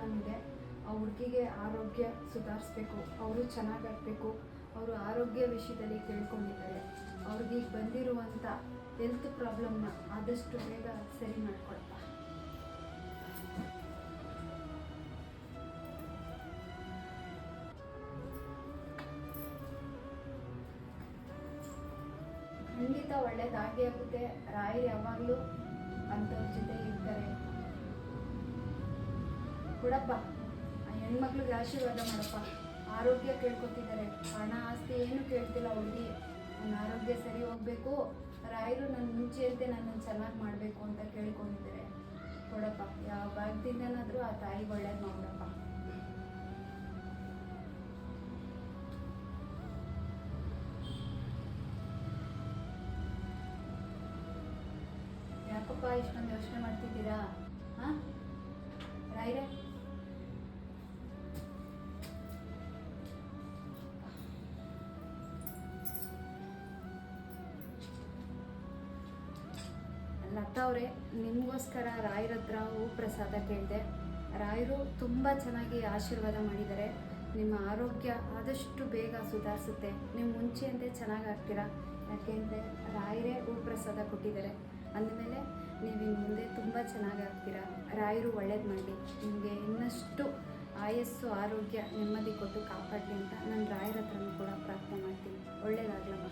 Problem ಇದೆ ಆ ಹುಡುಗಿಗೆ ಆರೋಗ್ಯ ಸುಧಾರಿಸ್ಬೇಕು. ಅವರು ಚೆನ್ನಾಗಾಗಬೇಕು ಅವರು ಆರೋಗ್ಯ ವಿಷಯದಲ್ಲಿ ಕೇಳ್ಕೊಂಡಿದ್ದಾರೆ ಅವ್ರಿಗೆ ಈಗ ಬಂದಿರುವಂಥ ಹೆಲ್ತ್ ಪ್ರಾಬ್ಲಮ್ನ ಆದಷ್ಟು ಬೇಗ ಸರಿ ಮಾಡ್ಕೊಡಪ್ಪ ಖಂಡಿತ ಒಳ್ಳೇದಾಗೇ ಆಗುತ್ತೆ. ರಾಯರು ಯಾವಾಗಲೂ ಅಂಥವ್ರ ಜೊತೆ ಇರ್ತಾರೆ. ಕೊಡಪ್ಪ. ಆ ಹೆಣ್ಮಕ್ಳಿಗೆ ಆಶೀರ್ವಾದ ಮಾಡಪ್ಪ. ಆರೋಗ್ಯ ಕೇಳ್ಕೊತಿದ್ದಾರೆ. ಹಣ, ಆಸ್ತಿ ಏನು ಕೇಳ್ತಿಲ್ಲ ಹುಡುಗಿ. ನನ್ನ ಆರೋಗ್ಯ ಸರಿ ಹೋಗ್ಬೇಕು. ರಾಯರು ನನ್ನ ಮುಂಚೆಯಂತೆ ನನ್ನನ್ನು ಚೆನ್ನಾಗಿ ಮಾಡಬೇಕು ಅಂತ ಕೇಳ್ಕೊಂಡಿದ್ದಾರೆ. ಕೊಡಪ್ಪ. ಯಾವ ಭಾಗದಿಂದನಾದರೂ ಆ ತಾಯಿ ಒಳ್ಳೇದು ಮಾಡಪ್ಪ ಯಾಕಪ್ಪ ಇಷ್ಟೊಂದು ಯೋಚನೆ ಮಾಡ್ತಿದ್ದೀರಾ? ಲತಾ ಅವರೇ, ನಿಮಗೋಸ್ಕರ ರಾಯರ ಹತ್ರ ಹೂ ಪ್ರಸಾದ ಕೇಳಿದೆ. ರಾಯರು ತುಂಬ ಚೆನ್ನಾಗಿ ಆಶೀರ್ವಾದ ಮಾಡಿದ್ದಾರೆ. ನಿಮ್ಮ ಆರೋಗ್ಯ ಆದಷ್ಟು ಬೇಗ ಸುಧಾರಿಸುತ್ತೆ. ನೀವು ಮುಂಚೆಯಂತೆ ಚೆನ್ನಾಗಿ ಆಗ್ತೀರಾ? ಯಾಕೆಂದರೆ ರಾಯರೇ ಹೂ ಪ್ರಸಾದ ಕೊಟ್ಟಿದ್ದಾರೆ. ಅಂದಮೇಲೆ ನೀವು ಇನ್ನು ಮುಂದೆ ತುಂಬ ಚೆನ್ನಾಗಿ ಆಗ್ತೀರಾ? ರಾಯರು ಒಳ್ಳೇದು ಮಾಡಿ ನಿಮಗೆ ಇನ್ನಷ್ಟು ಆಯಸ್ಸು, ಆರೋಗ್ಯ ನೆಮ್ಮದಿ ಕೊಟ್ಟು ಕಾಪಾಡಲಿ ಅಂತ ನಾನು ರಾಯರ ಹತ್ರನೂ ಕೂಡ ಪ್ರಾರ್ಥನೆ ಮಾಡ್ತೀನಿ. ಒಳ್ಳೇದಾಗ್ಲಮ್ಮ.